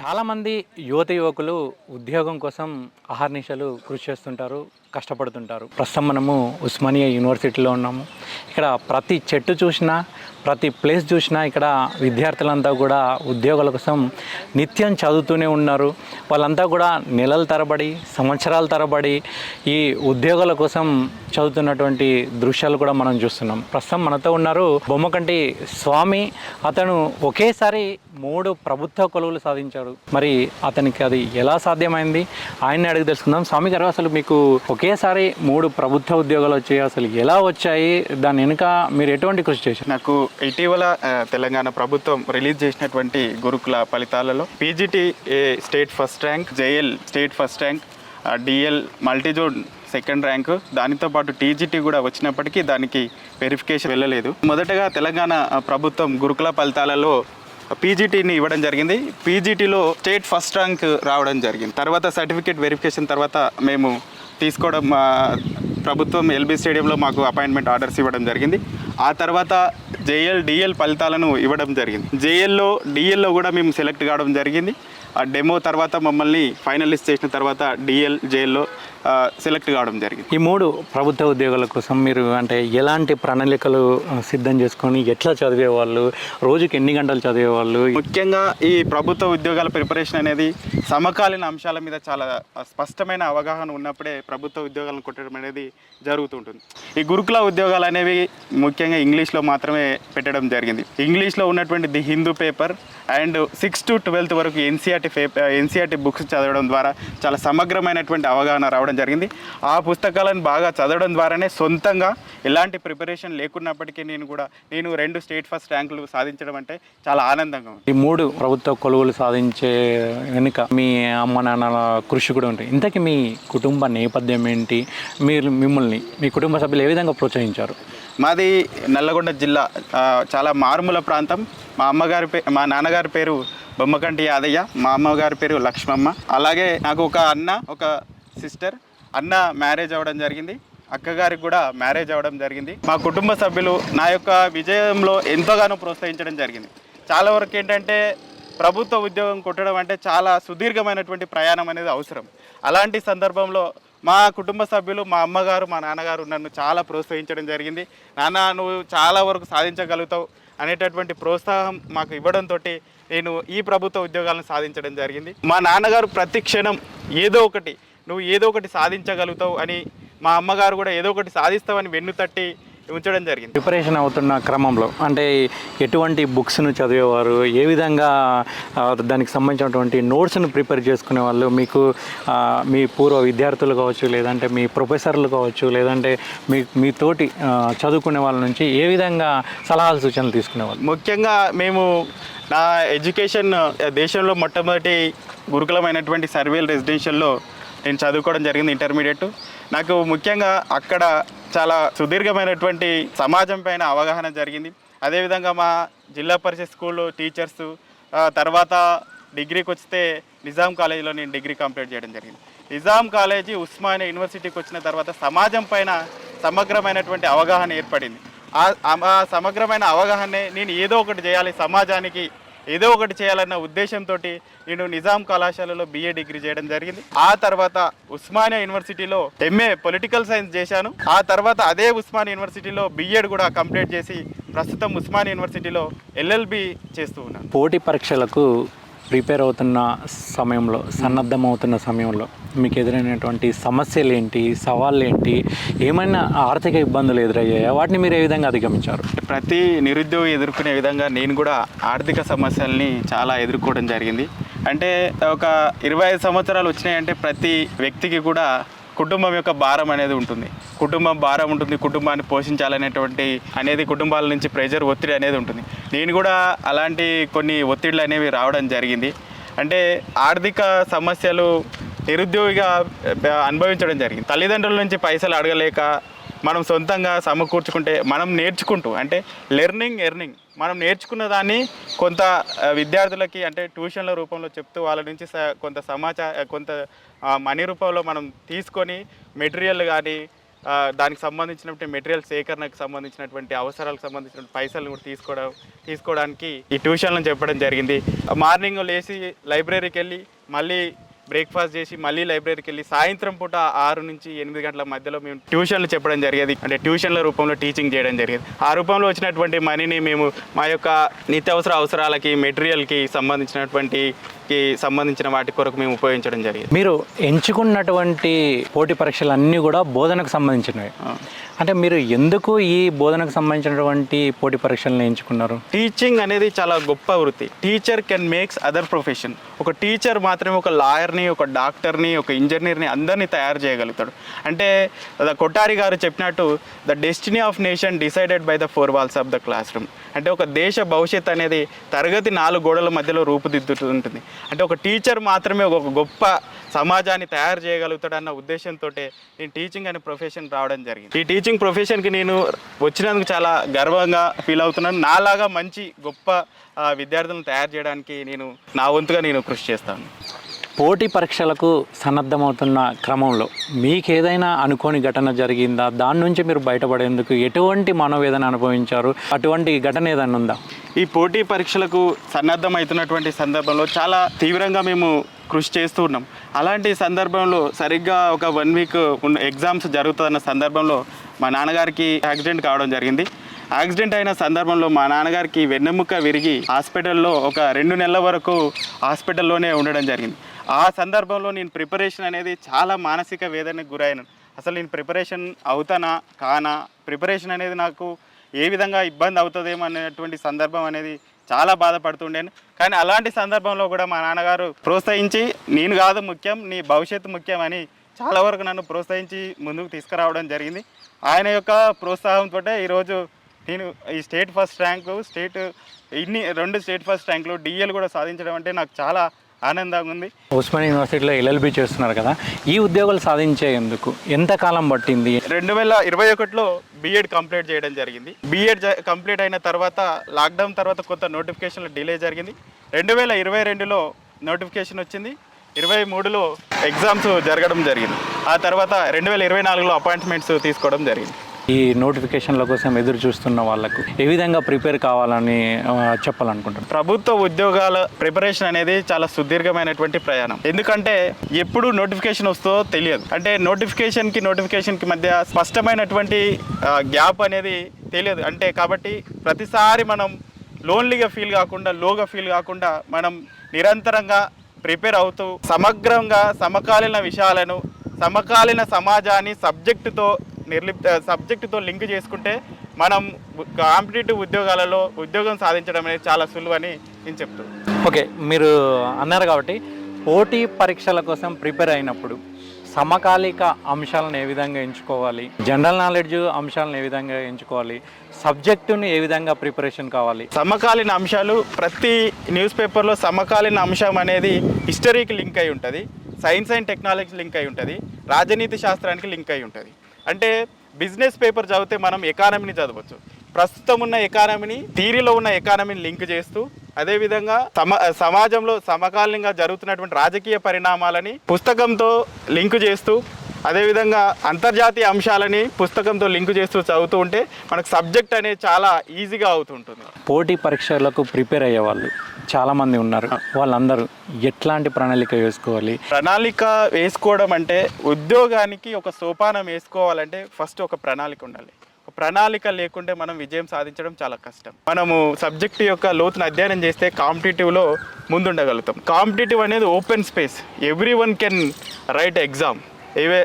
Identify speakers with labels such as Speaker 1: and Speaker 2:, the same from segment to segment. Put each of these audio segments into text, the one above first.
Speaker 1: చాలామంది యువత యువకులు ఉద్యోగం కోసం అహర్నిశలు కృషి చేస్తుంటారు. కష్టపడుతుంటారు. ప్రస్తుతం మనము ఉస్మానియా యూనివర్సిటీలో ఉన్నాము. ఇక్కడ ప్రతి చెట్టు చూసినా ప్రతి ప్లేస్ చూసినా ఇక్కడ విద్యార్థులంతా కూడా ఉద్యోగాల కోసం నిత్యం చదువుతూనే ఉన్నారు. వాళ్ళంతా కూడా నెలల తరబడి సంవత్సరాల తరబడి ఈ ఉద్యోగాల కోసం చదువుతున్నటువంటి దృశ్యాలు కూడా మనం చూస్తున్నాం. ప్రస్తుతం మనతో ఉన్నారు బొమ్మకంటి స్వామి. అతను ఒకేసారి మూడు ప్రభుత్వ కొలువులు సాధించాడు. మరి అతనికి అది ఎలా సాధ్యమైంది? ఆయన్ని అడిగి తెలుసుకుందాం. స్వామి గారు అసలు మీకు ఒకేసారి మూడు ప్రభుత్వ ఉద్యోగాలు వచ్చాయి. అసలు ఎలా వచ్చాయి? దాని వెనుక మీరు ఎటువంటి కృషి చేశారు?
Speaker 2: నాకు ఇటీవల తెలంగాణ ప్రభుత్వం రిలీజ్ చేసినటువంటి గురుకుల ఫలితాలలో PGT state first rank JL state first rank DL multizone second rank దానితో పాటు టీజీటీ కూడా వచ్చినప్పటికీ దానికి వెరిఫికేషన్ వెళ్ళలేదు. మొదటగా తెలంగాణ ప్రభుత్వం గురుకుల ఫలితాలలో పీజీటీని ఇవ్వడం జరిగింది. పీజీటీలో స్టేట్ ఫస్ట్ ర్యాంక్ రావడం జరిగింది. తర్వాత సర్టిఫికేట్ వెరిఫికేషన్ తర్వాత మేము తీసుకోవడం ప్రభుత్వం ఎల్బీ స్టేడియంలో మాకు అపాయింట్మెంట్ ఆర్డర్స్ ఇవ్వడం జరిగింది. ఆ తర్వాత జేఎల్ డిఎల్ ఫలితాలను ఇవ్వడం జరిగింది. జేఎల్లో డిఎల్లో కూడా మేము సెలెక్ట్ కావడం జరిగింది. ఆ డెమో తర్వాత మమ్మల్ని ఫైనలిస్ట్ చేసిన తర్వాత డిఎల్ జేఎల్లో సెలెక్ట్ కావడం జరిగింది.
Speaker 1: ఈ మూడు ప్రభుత్వ ఉద్యోగాల కోసం మీరు అంటే ఎలాంటి ప్రణాళికలు సిద్ధం చేసుకొని ఎట్లా చదివేవాళ్ళు రోజుకి ఎన్ని గంటలు చదివేవాళ్ళు?
Speaker 2: ముఖ్యంగా ఈ ప్రభుత్వ ఉద్యోగాల ప్రిపరేషన్ అనేది సమకాలీన అంశాల మీద చాలా స్పష్టమైన అవగాహన ఉన్నప్పుడే ప్రభుత్వ ఉద్యోగాలను కొట్టడం అనేది జరుగుతుంటుంది. ఈ గురుకుల ఉద్యోగాలు అనేవి ముఖ్యంగా ఇంగ్లీష్లో మాత్రమే పెట్టడం జరిగింది. ఇంగ్లీష్లో ఉన్నటువంటి the Hindu paper and six to twelfth వరకు ఎన్సీఆర్టీ పేపర్ ఎన్సీఆర్టీ బుక్స్ చదవడం ద్వారా చాలా సమగ్రమైనటువంటి అవగాహన రావడం జరిగింది. ఆ పుస్తకాలను బాగా చదవడం ద్వారానే సొంతంగా ఎలాంటి ప్రిపరేషన్ లేకున్నప్పటికీ నేను కూడా నేను రెండు స్టేట్ ఫస్ట్ ర్యాంకులు సాధించడం అంటే చాలా ఆనందంగా ఉంది.
Speaker 1: ఈ మూడు ప్రభుత్వ కొలువులు సాధించే వెనుక మీ అమ్మ నాన్నల కృషి కూడా ఉంటుంది. ఇంతకీ మీ కుటుంబ నేపథ్యం ఏంటి? మీరు మిమ్మల్ని మీ కుటుంబ సభ్యులు ఏ విధంగా ప్రోత్సహించారు?
Speaker 2: మాది నల్లగొండ జిల్లా చాలా మారుమూల ప్రాంతం. మా అమ్మగారి పే మా నాన్నగారి పేరు బొమ్మకంటి యాదయ్య మా అమ్మగారి పేరు లక్ష్మమ్మ. అలాగే నాకు ఒక అన్న ఒక సిస్టర్ అన్న మ్యారేజ్ అవ్వడం జరిగింది అక్కగారికి కూడా మ్యారేజ్ అవ్వడం జరిగింది. మా కుటుంబ సభ్యులు నా యొక్క విజయంలో ఎంతగానో ప్రోత్సహించడం జరిగింది. చాలా వరకు ఏంటంటే ప్రభుత్వ ఉద్యోగం కొట్టడం అంటే చాలా సుదీర్ఘమైనటువంటి ప్రయాణం అనేది అవసరం. అలాంటి సందర్భంలో మా కుటుంబ సభ్యులు మా అమ్మగారు మా నాన్నగారు నన్ను చాలా ప్రోత్సహించడం జరిగింది. నాన్న నువ్వు చాలా వరకు సాధించగలుగుతావు అనేటటువంటి ప్రోత్సాహం మాకు ఇవ్వడంతో నేను ఈ ప్రభుత్వ ఉద్యోగాలను సాధించడం జరిగింది. మా నాన్నగారు ప్రతి క్షణం ఏదో ఒకటి నువ్వు ఏదో ఒకటి సాధించగలుగుతావు అని మా అమ్మగారు కూడా ఏదో ఒకటి సాధిస్తావని వెన్ను తట్టి ఉంచడం జరిగింది.
Speaker 1: ప్రిపరేషన్ అవుతున్న క్రమంలో అంటే ఎటువంటి బుక్స్ను చదివేవారు ఏ విధంగా దానికి సంబంధించినటువంటి నోట్స్ను ప్రిపేర్ చేసుకునే వాళ్ళు మీకు మీ పూర్వ విద్యార్థులు కావచ్చు లేదంటే మీ ప్రొఫెసర్లు కావచ్చు లేదంటే మీ మీ తోటి చదువుకునే వాళ్ళ నుంచి ఏ విధంగా సలహాలు సూచనలు తీసుకునేవాళ్ళు?
Speaker 2: ముఖ్యంగా మేము నా ఎడ్యుకేషన్ దేశంలో మొట్టమొదటి గురుకులమైనటువంటి సర్వేల్ రెసిడెన్షియల్లో నేను చదువుకోవడం జరిగింది ఇంటర్మీడియట్. నాకు ముఖ్యంగా అక్కడ చాలా సుదీర్ఘమైనటువంటి సమాజం పైన అవగాహన జరిగింది. అదేవిధంగా మా జిల్లా పరిషత్ స్కూల్ టీచర్స్ తర్వాత డిగ్రీకి వస్తే నిజాం కాలేజీలో నేను డిగ్రీ కంప్లీట్ చేయడం జరిగింది. నిజాం కాలేజీ ఉస్మానియా యూనివర్సిటీకి వచ్చిన తర్వాత సమాజం పైన సమగ్రమైనటువంటి అవగాహన ఏర్పడింది. ఆ- సమగ్రమైన అవగాహనే నేను ఏదో ఒకటి చేయాలి సమాజానికి ఏదో ఒకటి చేయాలన్న ఉద్దేశంతో నేను నిజాం కళాశాలలో బిఏ డిగ్రీ చేయడం జరిగింది. ఆ తర్వాత ఉస్మానియా యూనివర్సిటీలో ఎంఏ పొలిటికల్ సైన్స్ చేశాను. ఆ తర్వాత అదే ఉస్మానియా యూనివర్సిటీలో బిఎడ్ కూడా కంప్లీట్ చేసి ప్రస్తుతం ఉస్మానియా యూనివర్సిటీలో ఎల్ఎల్బి చేస్తూ ఉన్నాను.
Speaker 1: పోటీ పరీక్షలకు ప్రిపేర్ అవుతున్న సమయంలో సన్నద్ధం అవుతున్న సమయంలో మీకు ఎదురైనటువంటి సమస్యలు ఏంటి సవాళ్ళు ఏంటి ఏమైనా ఆర్థిక ఇబ్బందులు ఎదురయ్యాయా? వాటిని మీరు ఏ విధంగా అధిగమించారు?
Speaker 2: ప్రతి నిరుద్యోగి ఎదుర్కొనే విధంగా నేను కూడా ఆర్థిక సమస్యల్ని చాలా ఎదుర్కోవడం జరిగింది. అంటే ఒక ఇరవై ఐదు సంవత్సరాలు వచ్చినాయంటే ప్రతి వ్యక్తికి కూడా కుటుంబం యొక్క భారం అనేది ఉంటుంది. కుటుంబం భారం ఉంటుంది కుటుంబాన్ని పోషించాలనేటువంటి అనేది కుటుంబాల నుంచి ప్రెజర్ ఒత్తిడి అనేది ఉంటుంది. నేను కూడా అలాంటి కొన్ని ఒత్తిళ్ళు అనేవి రావడం జరిగింది. అంటే ఆర్థిక సమస్యలు నిరుద్యోగిగా అనుభవించడం జరిగింది. తల్లిదండ్రుల నుంచి పైసలు అడగలేక మనం సొంతంగా సమకూర్చుకుంటే మనం నేర్చుకుంటూ అంటే లెర్నింగ్ ఎర్నింగ్ మనం నేర్చుకున్న దాన్ని కొంత విద్యార్థులకి అంటే ట్యూషన్ల రూపంలో చెప్తూ వాళ్ళ నుంచి స- కొంత సమాచార కొంత మనీ రూపంలో మనం తీసుకొని మెటీరియల్ కానీ దానికి సంబంధించినటువంటి మెటీరియల్ సేకరణకు సంబంధించినటువంటి అవసరాలకు సంబంధించిన పైసలు కూడా తీసుకోవడం తీసుకోవడానికి ఈ ట్యూషన్లను చెప్పడం జరిగింది. మార్నింగ్ లేచి లైబ్రరీకి వెళ్ళి మళ్ళీ బ్రేక్ఫాస్ట్ చేసి మళ్ళీ లైబ్రరీకి వెళ్ళి సాయంత్రం పూట ఆరు నుంచి ఎనిమిది గంటల మధ్యలో మేము ట్యూషన్లు చెప్పడం జరిగేది. అంటే ట్యూషన్ల రూపంలో టీచింగ్ చేయడం జరిగేది. ఆ రూపంలో వచ్చినటువంటి మనీని మేము మా యొక్క నిత్యావసర అవసరాలకి మెటీరియల్కి సంబంధించినటువంటి కి సంబంధించిన వాటి కొరకు మేము ఉపయోగించడం జరిగేది.
Speaker 1: మీరు ఎంచుకున్నటువంటి పోటీ పరీక్షలు అన్నీ కూడా బోధనకు సంబంధించినవి. అంటే మీరు ఎందుకు ఈ బోధనకు సంబంధించినటువంటి పోటీ పరీక్షలను ఎంచుకున్నారు?
Speaker 2: టీచింగ్ అనేది చాలా గొప్ప వృత్తి. Teacher can makes other profession. ఒక టీచర్ మాత్రమే ఒక లాయర్ని ఒక డాక్టర్ని ఒక ఇంజనీర్ని అందరినీ తయారు చేయగలుగుతాడు. అంటే ద కొట్టారి గారు చెప్పినట్టు the destiny of nation decided by the four walls of the classroom. అంటే ఒక దేశ భవిష్యత్ అనేది తరగతి నాలుగు గోడల మధ్యలో రూపుదిద్దుతుంటుంది. అంటే ఒక టీచర్ మాత్రమే ఒక గొప్ప సమాజాన్ని తయారు చేయగలుగుతాడన్న ఉద్దేశంతో నేను టీచింగ్ అనే ప్రొఫెషన్ రావడం జరిగింది. ఈ టీచింగ్ ప్రొఫెషన్కి నేను వచ్చినందుకు చాలా గర్వంగా ఫీల్ అవుతున్నాను. నాలాగా మంచి గొప్ప విద్యార్థులను తయారు చేయడానికి నేను నా వంతుగా నేను కృషి చేస్తాను.
Speaker 1: పోటీ పరీక్షలకు సన్నద్ధమవుతున్న క్రమంలో మీకు ఏదైనా అనుకోని ఘటన జరిగిందా? దాని నుంచి మీరు బయటపడేందుకు ఎటువంటి మనోవేదన అనుభవించారు? అటువంటి ఘటన ఏదైనా ఉందా?
Speaker 2: ఈ పోటీ పరీక్షలకు సన్నద్ధమవుతున్నటువంటి సందర్భంలో చాలా తీవ్రంగా మేము కృషి చేస్తూ ఉన్నాం. అలాంటి సందర్భంలో సరిగ్గా ఒక వన్ వీక్ ఎగ్జామ్స్ జరుగుతున్న సందర్భంలో మా నాన్నగారికి యాక్సిడెంట్ కావడం జరిగింది. యాక్సిడెంట్ అయిన సందర్భంలో మా నాన్నగారికి వెన్నెముక విరిగి హాస్పిటల్లో ఒక రెండు నెలల వరకు హాస్పిటల్లోనే ఉండడం జరిగింది. ఆ సందర్భంలో నేను ప్రిపరేషన్ అనేది చాలా మానసిక వేదనకు గురైన అసలు నేను ప్రిపరేషన్ అవుతానా కానా? ప్రిపరేషన్ అనేది నాకు ఏ విధంగా ఇబ్బంది అవుతుందేమో అనేటువంటి సందర్భం అనేది చాలా బాధపడుతుండేను. కానీ అలాంటి సందర్భంలో కూడా మా నాన్నగారు ప్రోత్సహించి నేను కాదు ముఖ్యం నీ భవిష్యత్తు ముఖ్యం అని చాలా వరకు నన్ను ప్రోత్సహించి ముందుకు తీసుకురావడం జరిగింది. ఆయన యొక్క ప్రోత్సాహంతో ఈరోజు నేను ఈ స్టేట్ ఫస్ట్ ర్యాంకు స్టేట్ ఇన్ని రెండు స్టేట్ ఫస్ట్ ర్యాంకులు డిఎల్ కూడా సాధించడం అంటే నాకు చాలా ఆనందంగా ఉంది.
Speaker 1: ఉస్మాన్ యూనివర్సిటీలో ఎల్ఎల్బి చేస్తున్నారు కదా ఈ ఉద్యోగాలు సాధించేందుకు ఎంత కాలం పట్టింది?
Speaker 2: రెండు వేల ఇరవై ఒకటిలో బీఎడ్ కంప్లీట్ చేయడం జరిగింది. బీఎడ్ కంప్లీట్ అయిన తర్వాత లాక్డౌన్ తర్వాత కొత్త నోటిఫికేషన్లు డిలే జరిగింది. రెండు వేల ఇరవై రెండులో నోటిఫికేషన్ వచ్చింది. ఇరవై మూడులో ఎగ్జామ్స్ జరగడం జరిగింది. ఆ తర్వాత రెండు వేల ఇరవై నాలుగులో అపాయింట్మెంట్స్ తీసుకోవడం జరిగింది.
Speaker 1: ఈ నోటిఫికేషన్ల కోసం ఎదురు చూస్తున్న వాళ్ళకు ఏ విధంగా ప్రిపేర్ కావాలని చెప్పాలనుకుంటున్నాను
Speaker 2: ప్రభుత్వ ఉద్యోగాల ప్రిపరేషన్ అనేది చాలా సుదీర్ఘమైనటువంటి ప్రయాణం. ఎందుకంటే ఎప్పుడు నోటిఫికేషన్ వస్తుందో తెలియదు. అంటే నోటిఫికేషన్కి నోటిఫికేషన్కి మధ్య స్పష్టమైనటువంటి గ్యాప్ అనేది తెలియదు. అంటే కాబట్టి ప్రతిసారి మనం లోన్లీగా ఫీల్ కాకుండా లోగా ఫీల్ కాకుండా మనం నిరంతరంగా ప్రిపేర్ అవుతూ సమగ్రంగా సమకాలీన విషయాలను సమకాలీన సమాజాన్ని సబ్జెక్టుతో నిర్లిప్త సబ్జెక్టుతో లింక్ చేసుకుంటే మనం కాంపిటేటివ్ ఉద్యోగాలలో ఉద్యోగం సాధించడం అనేది చాలా సులువని నేను చెప్తున్నాను
Speaker 1: ఓకే మీరు అన్నారు కాబట్టి పోటీ పరీక్షల కోసం ప్రిపేర్ అయినప్పుడు సమకాలిక అంశాలను ఏ విధంగా ఎంచుకోవాలి? జనరల్ నాలెడ్జ్ అంశాలను ఏ విధంగా ఎంచుకోవాలి? సబ్జెక్టుని ఏ విధంగా ప్రిపరేషన్ కావాలి?
Speaker 2: సమకాలీన అంశాలు ప్రతి న్యూస్ పేపర్లో సమకాలీన అంశం అనేది హిస్టరీకి లింక్ అయి ఉంటుంది సైన్స్ అండ్ టెక్నాలజీకి లింక్ అయి ఉంటుంది రాజనీతి శాస్త్రానికి లింక్ అయి ఉంటుంది. అంటే బిజినెస్ పేపర్ చదివితే మనం ఎకానమీని చదవచ్చు. ప్రస్తుతం ఉన్న ఎకానమీని థీరీలో ఉన్న ఎకానమీని లింక్ చేస్తూ అదేవిధంగా సమ సమాజంలో సమకాలీనంగా జరుగుతున్నటువంటి రాజకీయ పరిణామాలని పుస్తకంతో లింక్ చేస్తూ అదేవిధంగా అంతర్జాతీయ అంశాలని పుస్తకంతో లింక్ చేస్తూ చదువుతూ ఉంటే మనకు సబ్జెక్ట్ అనేది చాలా ఈజీగా అవుతుంటుంది.
Speaker 1: పోటీ పరీక్షలకు ప్రిపేర్ అయ్యే వాళ్ళు చాలామంది ఉన్నారు. వాళ్ళందరూ ఎట్లాంటి ప్రణాళిక వేసుకోవాలి?
Speaker 2: ప్రణాళిక వేసుకోవడం అంటే ఉద్యోగానికి ఒక సోపానం వేసుకోవాలంటే ఫస్ట్ ఒక ప్రణాళిక ఉండాలి. ప్రణాళిక లేకుంటే మనం విజయం సాధించడం చాలా కష్టం. మనము సబ్జెక్ట్ యొక్క లోతును అధ్యయనం చేస్తే కాంపిటేటివ్లో ముందుండగలుగుతాం. కాంపిటేటివ్ అనేది open space. Every one can write exam. ఏవే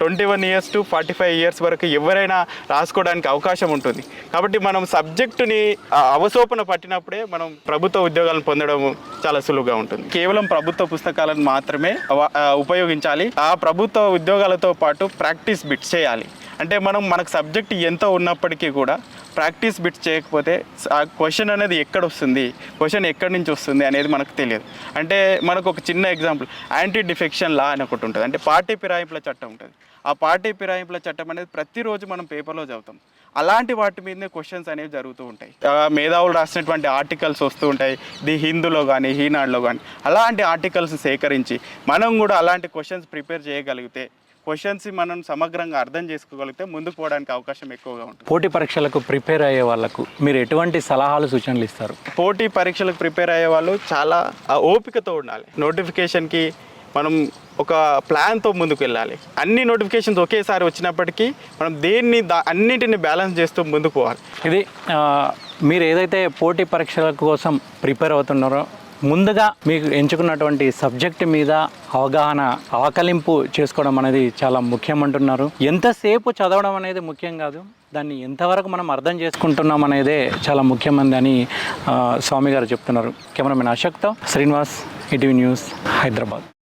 Speaker 2: twenty one years to forty five years వరకు ఎవరైనా రాసుకోవడానికి అవకాశం ఉంటుంది. కాబట్టి మనం సబ్జెక్టుని అవసోపన పట్టినప్పుడే మనం ప్రభుత్వ ఉద్యోగాలను పొందడం చాలా సులువుగా ఉంటుంది. కేవలం ప్రభుత్వ పుస్తకాలను మాత్రమే ఉపయోగించాలి. ఆ ప్రభుత్వ ఉద్యోగాలతో పాటు ప్రాక్టీస్ బిట్స్ చేయాలి. అంటే మనం మనకు సబ్జెక్ట్ ఎంత ఉన్నప్పటికీ కూడా ప్రాక్టీస్ బిట్ చేయకపోతే ఆ క్వశ్చన్ అనేది ఎక్కడ వస్తుంది? క్వశ్చన్ ఎక్కడి నుంచి వస్తుంది అనేది మనకు తెలియదు. అంటే మనకు ఒక చిన్న ఎగ్జాంపుల్ యాంటీ డిఫెక్షన్ లా అని ఒకటి ఉంటుంది. అంటే పార్టీ ఫిరాయింపుల చట్టం ఉంటుంది. ఆ పార్టీ ఫిరాయింపుల చట్టం అనేది ప్రతిరోజు మనం పేపర్లో చదువుతాం. అలాంటి వాటి మీదనే క్వశ్చన్స్ అనేవి జరుగుతూ ఉంటాయి. మేధావులు రాసినటువంటి ఆర్టికల్స్ వస్తూ ఉంటాయి. ది హిందూలో కానీ ఈనాడులో కానీ అలాంటి ఆర్టికల్స్ సేకరించి మనం కూడా అలాంటి క్వశ్చన్స్ ప్రిపేర్ చేయగలిగితే క్వశ్చన్స్ మనం సమగ్రంగా అర్థం చేసుకోగలిగితే ముందుకు పోవడానికి అవకాశం ఎక్కువగా ఉంటుంది.
Speaker 1: పోటీ పరీక్షలకు ప్రిపేర్ అయ్యే వాళ్ళకు మీరు ఎటువంటి సలహాలు సూచనలు ఇస్తారు?
Speaker 2: పోటీ పరీక్షలకు ప్రిపేర్ అయ్యే వాళ్ళు చాలా ఓపికతో ఉండాలి. నోటిఫికేషన్కి మనం ఒక ప్లాన్తో ముందుకు వెళ్ళాలి. అన్ని నోటిఫికేషన్స్ ఒకేసారి వచ్చినప్పటికీ మనం దేన్ని దా అన్నింటిని బ్యాలెన్స్ చేస్తూ ముందుకు పోవాలి.
Speaker 1: ఇది మీరు ఏదైతే పోటీ పరీక్షల కోసం ప్రిపేర్ అవుతున్నారో ముందుగా మీకు ఎంచుకున్నటువంటి సబ్జెక్ట్ మీద అవగాహన ఆకలింపు చేసుకోవడం అనేది చాలా ముఖ్యం అంటున్నారు. ఎంతసేపు చదవడం అనేది ముఖ్యం కాదు. దాన్ని ఎంతవరకు మనం అర్థం చేసుకుంటున్నాం అనేదే చాలా ముఖ్యమైనది అని స్వామి గారు చెప్తున్నారు. కెమెరామెన్ అశోక్తో శ్రీనివాస్ ఈటీవీ న్యూస్ హైదరాబాద్.